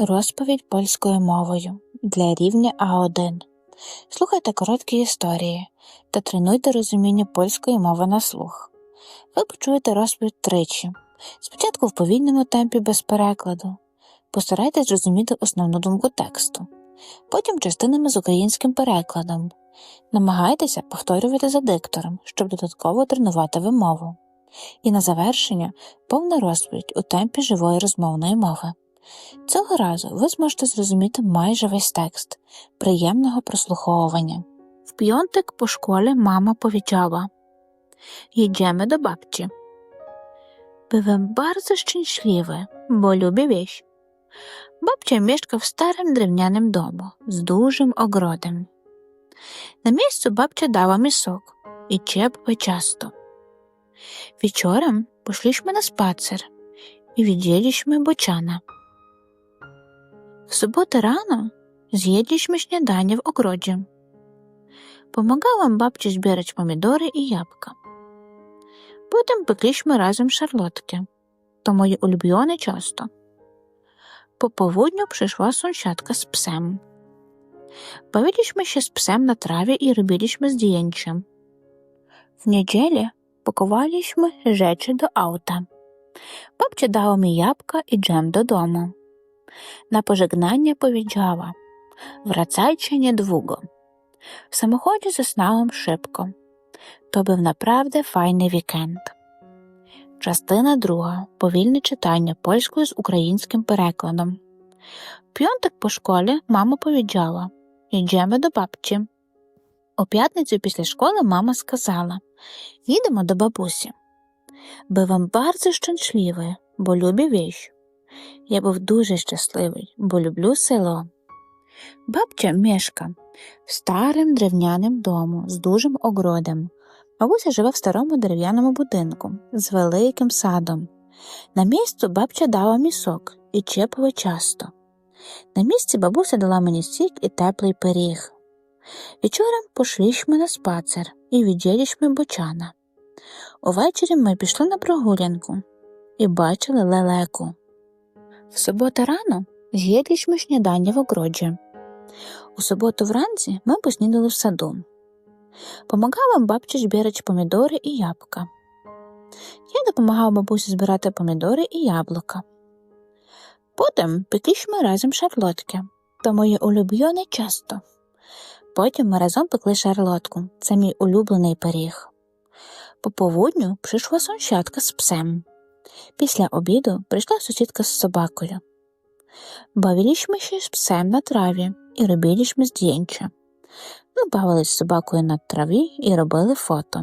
Розповідь польською мовою для рівня А1. Слухайте короткі історії та тренуйте розуміння польської мови на слух. Ви почуєте розповідь тричі. Спочатку в повільному темпі без перекладу. Постарайтесь зрозуміти основну думку тексту. Потім частинами з українським перекладом. Намагайтеся повторювати за диктором, щоб додатково тренувати вимову. І на завершення повна розповідь у темпі живої розмовної мови. Цього разу ви зможете зрозуміти майже весь текст приємного прослуховування. В п'яток по школі мама powiedziała Jedziemy do babci. Byłem bardzo szczęśliwy, bo lubię wieś. Babcia mieszka w starym drewnianym domu z dużym ogrodem. Na miejscu babcia dała mi sok i ciepłe ciasto. Wieczorem poszliśmy na spacer i widzieliśmy bociana. W sobotę rano zjedliśmy śniadanie w ogrodzie. Pomagałam babci zbierać pomidory i jabłka. Potem pekliśmy razem szarlotki. To moje ulubione ciasto. Po południu przyszła sąsiadka z psem. Bawiliśmy się z psem na trawie i robiliśmy zdjęcia. W niedzielę pakowaliśmy rzeczy do auta. Babcia dała mi jabłka i dżem do domu. Na pożegnanie powiedziała: Wracajcie niedługo. W samochodzie zasnąłem szybko. To był naprawdę fajny weekend. Частина друга. Повільне читання польською з українським перекладом. П'яток по школі мама powiedziała Йдемо до бабці. У п'ятницю після школи мама сказала Їдемо до бабусі. Byłem bardzo szczęśliwy, бо lubię wieś. Я був дуже щасливий, бо люблю село. Бабця мешка в старим древняним дому з дужим огородом. Бабуся живе в старому дерев'яному будинку з великим садом. На місцю бабця дала місок і чепили часто. На місці бабуся дала мені сік і теплий пиріг. Вечором пошлішми на спацер і відділішми бочана. Увечері ми пішли на прогулянку і бачили лелеку. В суботу рано з'їдлішми śniadanie в огороді. У суботу вранці ми поснідали в саду. Помагала бабці збирати помідори і ябка. Я допомагав бабусі збирати помідори і яблука. Потім пеклішми разом шарлотки, то моє улюблене часто. Потім ми разом пекли шарлотку, це мій улюблений пиріг. По повудню прийшла сусідка з псем. Після обіду прийшла сусідка з собакою. Бавилішми ще з псем на траві і робилішми здjęcia. Ми бавились з собакою на траві і робили фото.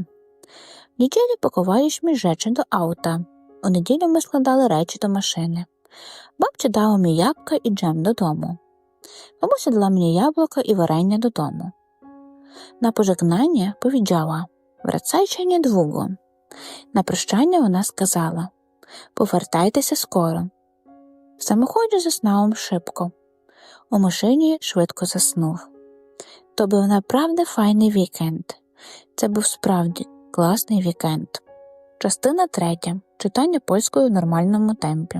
В неділю пакувалішми речі до аута. У неділю ми складали речі до машини. Бабця дала мені ябка і джем додому. Бабуся дала мені яблуко і варення додому. На пожegnання powiedziała Wracajcie niedługo. На прощання вона сказала Повертайтеся скоро. В самоході заснав шибко. У машині швидко заснув. То був направду файний вікенд. Це був справді класний вікенд. Частина третя. Читання польською в нормальному темпі.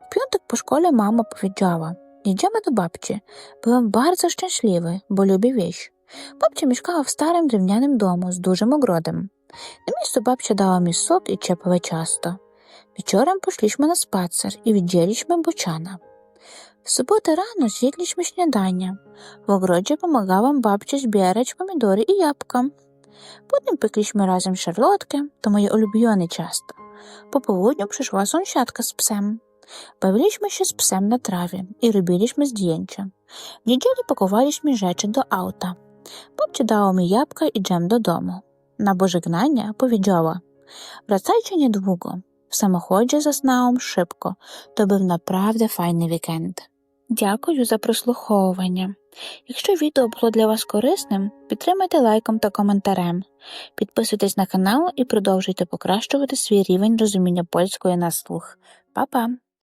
W piątek po szkole mama powiedziała Jedziemy do babci. Byłem bardzo szczęśliwy, bo lubię wieś. Babcia mieszkała w starym drewnianym domu z dużym ogrodem. Na miejscu babcia dała mi sok i ciepłe ciasto. Wieczorem poszliśmy na spacer i widzieliśmy bociana. W sobotę rano zjedliśmy śniadanie. W ogrodzie pomagałam babci zbierać pomidory i jabłka. Potem pekliśmy razem szarlotkę, to moje ulubione ciasto. Po południu przyszła sąsiadka z psem. Bawiliśmy się z psem na trawie i robiliśmy zdjęcia. W niedzielę pakowaliśmy rzeczy do auta. Babcia dała mi jabłka i dżem do domu. Na pożegnanie powiedziała Wracajcie niedługo. W samochodzie zasnąłem szybko. To був naprawdę файний вікенд. Дякую за прослуховування. Якщо відео було для вас корисним, підтримайте лайком та коментарем. Підписуйтесь на канал і продовжуйте покращувати свій рівень розуміння польської на слух. Па-па!